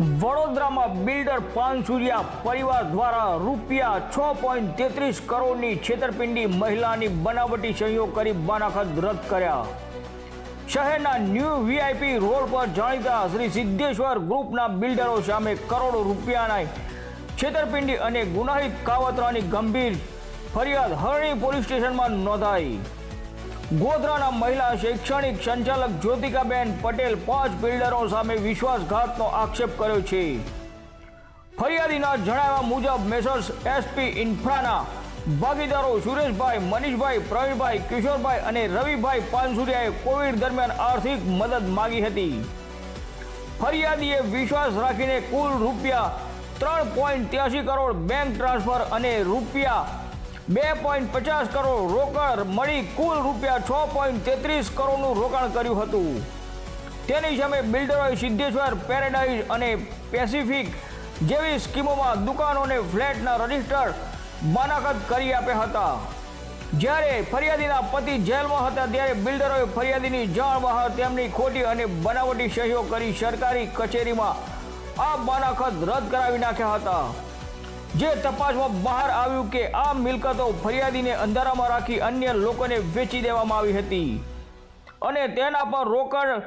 વડોદરામાં બિલ્ડર પાનસુરિયા પરિવાર દ્વારા રૂપિયા છ પોઈન્ટ તેત્રીસ કરોડની છેતરપિંડી મહિલાની બનાવટી સહયોગ કરી બાનાખત રદ કર્યા. શહેરના ન્યૂ વીઆઈપી રોડ પર જાણીતા શ્રી સિદ્ધેશ્વર ગ્રુપના બિલ્ડરો સામે કરોડો રૂપિયાના છેતરપિંડી અને ગુનાહિત કાવતરાની ગંભીર ફરિયાદ હરણી પોલીસ સ્ટેશનમાં નોંધાઈ. ગોધરાના મહિલા શૈક્ષણિક સંચાલક જ્યોતિકાબેન પટેલ પાંચ બિલ્ડરો સામે વિશ્વાસઘાતનો આક્ષેપ કર્યો છે. ફરિયાદીના જણાવ્યા મુજબ મેસર્સ એસપી ઇન્ફ્રાના ભાગીદારો સુરેશભાઈ, મનીષભાઈ, પ્રવીણભાઈ, કિશોરભાઈ અને રવિભાઈ પાનસુરિયાએ કોવિડ દરમિયાન આર્થિક મદદ માગી હતી. ફરિયાદીએ વિશ્વાસ રાખીને કુલ રૂપિયા ત્રણ પોઈન્ટ ત્યાસી કરોડ બેંક ટ્રાન્સફર અને રૂપિયા બે પોઈન્ટ પચાસ કરોડ રોકડ મળી કુલ રૂપિયા છ પોઈન્ટ તેત્રીસ કરોડનું રોકાણ કર્યું હતું. તેની સામે બિલ્ડરોએ સિદ્ધેશ્વર, પેરેડાઇઝ અને પેસિફિક જેવી સ્કીમોમાં દુકાનો અને ફ્લેટના રજિસ્ટર બાનાકત કરી આપ્યા હતા. જ્યારે ફરિયાદીના પતિ જેલમાં હતા ત્યારે બિલ્ડરોએ ફરિયાદીની જાણ બહાર તેમની ખોટી અને બનાવટી સહીઓ કરી સરકારી કચેરીમાં આ બાનાખત રદ કરાવી નાખ્યા હતા. જે તપાસમાં બહાર આવ્યું કે આ મિલકતો ફરિયાદીને અંધારામાં રાખી અન્ય લોકોને વેચી દેવામાં આવી હતી. અને તેના પર રોકડ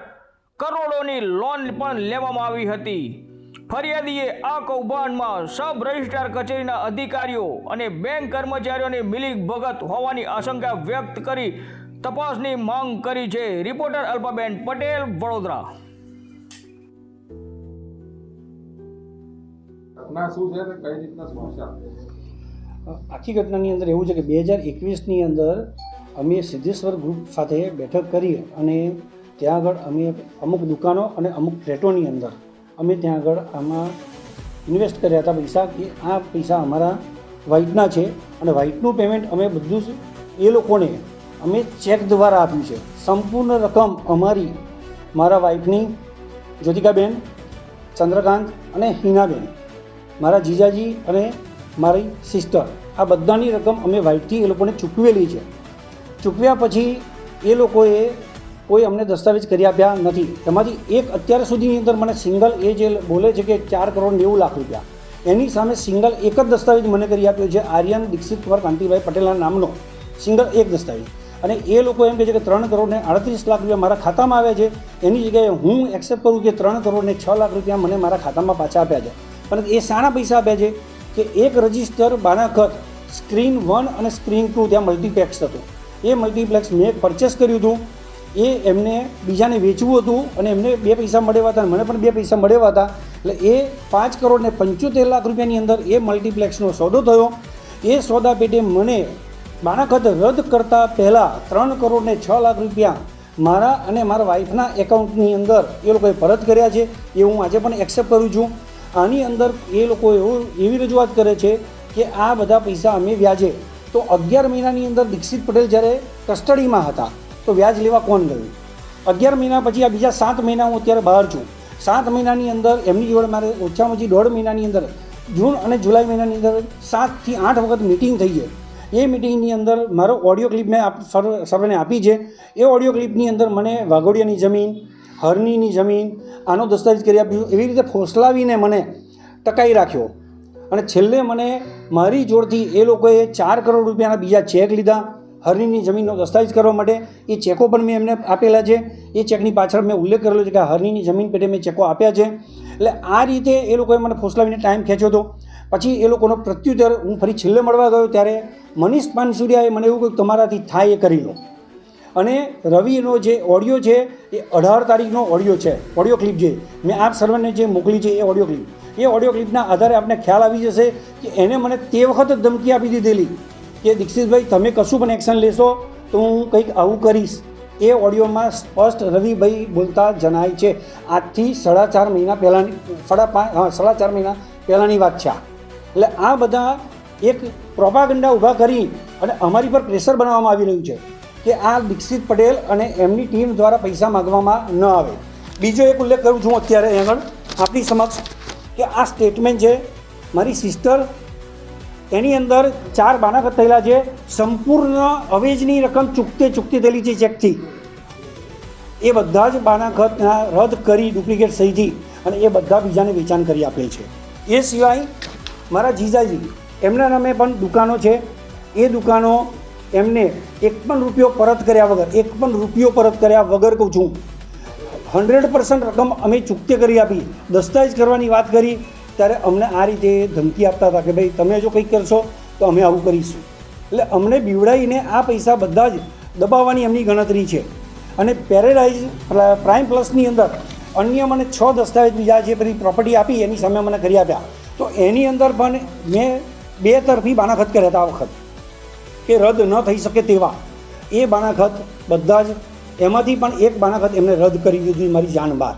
કરોડોની લોન પણ લેવામાં આવી હતી. ફરિયાદીએ આ કૌભાંડમાં સબ રજિસ્ટ્રાર કચેરીના અધિકારીઓ અને બેંક કર્મચારીઓની મિલી ભગત હોવાની આશંકા વ્યક્ત કરી તપાસની માંગ કરી છે. રિપોર્ટર અલ્પાબેન પટેલ, વડોદરા. ઘટના શું છે અને કઈ રીતના સમસ્યા? આખી ઘટનાની અંદર એવું છે કે બે હજાર એકવીસની અંદર અમે સિદ્ધેશ્વર ગ્રુપ સાથે બેઠક કરી અને ત્યાં આગળ અમે અમુક દુકાનો અને અમુક ફ્લેટોની અંદર અમે ત્યાં આગળ આમાં ઇન્વેસ્ટ કર્યા હતા પૈસા કે આ પૈસા અમારા વ્હાઇટના છે અને વ્હાઇટનું પેમેન્ટ અમે બધું જ એ લોકોને અમે ચેક દ્વારા આપ્યું છે. સંપૂર્ણ રકમ અમારી, મારા વાઈફની જ્યોતિકાબેન, ચંદ્રકાંત અને હિનાબેન. મારા જીજાજી અને મારી સિસ્ટર આ બધાની રકમ અમે વ્હાઇટથી એ લોકોને ચૂકવેલી છે. ચૂકવ્યા પછી એ લોકોએ કોઈ અમને દસ્તાવેજ કરી આપ્યા નથી. એમાંથી એક અત્યાર સુધીની અંદર મને સિંગલ એ જે બોલે છે કે ચાર કરોડ નેવું લાખ રૂપિયા. એની સામે સિંગલ એક જ દસ્તાવેજ મને કરી આપ્યો છે, આર્યન દીક્ષિત કુમાર કાંતિભાઈ પટેલના નામનો. સિંગલ એક દસ્તાવેજ. અને એ લોકો એમ કહે છે કે ત્રણ કરોડ ને આડત્રીસ લાખ રૂપિયા મારા ખાતામાં આવ્યા છે. એની જગ્યાએ હું એક્સેપ્ટ કરું કે ત્રણ કરોડ ને છ લાખ રૂપિયા મને મારા ખાતામાં પાછા આપ્યા છે. પણ એ શાના પૈસા આપ્યા છે કે એક રજિસ્ટર બાનાખત સ્ક્રીન વન અને સ્ક્રીન ટુ ત્યાં મલ્ટીપ્લેક્સ હતું. એ મલ્ટીપ્લેક્સ મેં પરચેસ કર્યું હતું. એ એમને બીજાને વેચવું હતું અને એમને બે પૈસા મળ્યા હતા મને પણ બે પૈસા મળ્યા હતા. એટલે એ પાંચ કરોડ ને પંચોતેર લાખ રૂપિયાની અંદર એ મલ્ટીપ્લેક્સનો સોદો થયો. એ સોદા પેટે મને બાણાખત રદ કરતાં પહેલાં ત્રણ કરોડ ને છ લાખ રૂપિયા મારા અને મારા વાઈફના એકાઉન્ટની અંદર એ લોકોએ પરત કર્યા છે. એ હું આજે પણ એક્સેપ્ટ કરું છું. આની અંદર એ લોકો એવું, એવી રજૂઆત કરે છે કે આ બધા પૈસા અમે વ્યાજે. તો અગિયાર મહિનાની અંદર દીક્ષિત પટેલ જ્યારે કસ્ટડીમાં હતા, તો વ્યાજ લેવા કોણ ગયું? અગિયાર મહિના પછી આ બીજા સાત મહિના હું અત્યારે બહાર છું. સાત મહિનાની અંદર એમની જોડે મારે ઓછામાં ઓછી દોઢ મહિનાની અંદર, જૂન અને જુલાઈ મહિનાની અંદર સાતથી આઠ વખત મિટિંગ થઈ છે. એ મિટિંગની અંદર મારો ઓડિયો ક્લિપ મેં સર્વેને આપી છે. એ ઓડિયો ક્લિપની અંદર મને વાઘોડિયાની જમીન, હરણીની જમીન આનો દસ્તાવેજ કરી આપ્યું એવી રીતે ફોસલાવીને મને ટકાઈ રાખ્યો. અને છેલ્લે મને મારી જોડથી એ લોકોએ ચાર કરોડ રૂપિયાના બીજા ચેક લીધા. હરણીની જમીનનો દસ્તાવેજ કરવા માટે. એ ચેકો પણ મેં એમને આપેલા છે. એ ચેકની પાછળ મેં ઉલ્લેખ કરેલો છે કે હરણીની જમીન પેટે મેં ચેકો આપ્યા છે. એટલે આ રીતે એ લોકોએ મને ફોસલાવીને ટાઈમ ખેંચ્યો હતો. પછી એ લોકોનો પ્રત્યુત્તર હું ફરી છેલ્લે મળવા ગયો ત્યારે મનીષ પાનસુરિયાએ મને એવું કહ્યું, તમારાથી થાય એ કરી લો. અને રવિનો જે ઓડિયો છે એ અઢાર તારીખનો ઓડિયો છે, ઓડિયો ક્લિપ જે. મેં આપ સર્વને જે મોકલી છે એ ઓડિયો ક્લિપ. એ ઓડિયો ક્લિપના આધારે આપને ખ્યાલ આવી જશે કે એને મને તે વખત ધમકી આપી દીધેલી કે દીક્ષિતભાઈ, તમે કશું પણ એક્શન લેશો તો હું કંઈક આવું કરીશ. એ ઓડિયોમાં સ્પષ્ટ રવિભાઈ બોલતા જણાય છે. આજથી સાડા ચાર મહિના પહેલાંની, સાડા પાંચ હા, સાડા ચાર મહિના પહેલાંની વાત છે એટલે આ બધા એક પ્રોપાગંડા ઊભા કરી અને અમારી પર પ્રેશર બનાવવામાં આવી રહ્યું છે. કે આ દીક્ષિત પટેલ અને એમની ટીમ દ્વારા પૈસા માગવામાં ન આવે. બીજો એક ઉલ્લેખ કરું છું અત્યારે આગળ. આપણી સમક્ષ કે આ સ્ટેટમેન્ટ છે મારી સિસ્ટર એની અંદર ચાર બાનાખત થયેલા છે. સંપૂર્ણ અવેજની રકમ ચૂકતે ચૂકતી થયેલી છે ચેકથી. એ બધા જ બાનાખતના રદ કરી ડુપ્લિકેટ સહીથી અને એ બધા બીજાને વેચાણ કરી આપે છે. એ સિવાય મારા જીજાજી, એમના નામે પણ દુકાનો છે. એ દુકાનો એમને એક પણ રૂપિયો પરત કર્યા વગર, એક પણ રૂપિયો પરત કર્યા વગર કહું છું. હંડ્રેડ પર્સન્ટ રકમ અમે ચૂકતે કરી આપી. દસ્તાવેજ કરવાની વાત કરી, ત્યારે અમને આ રીતે ધમકી આપતા હતા કે ભાઈ, તમે જો કંઈક કરશો, તો અમે આવું કરીશું. એટલે અમને બીવડાવીને આ પૈસા બધા જ દબાવવાની એમની ગણતરી છે. અને પેરેલાઇઝ પ્રાઇમ પ્લસની અંદર અન્ય મને છ દસ્તાવેજ બીજા જે બધી પ્રોપર્ટી આપી, એની સામે મને કરી આપ્યા. તો એની અંદર પણ મેં બે તરફી બાનાખત કર્યા હતા આ વખત. કે રદ ન થઈ શકે તેવા. એ બાણાખત બધા જ, એમાંથી પણ એક બાણાખત એમણે રદ કરી દીધી મારી જાણ બહાર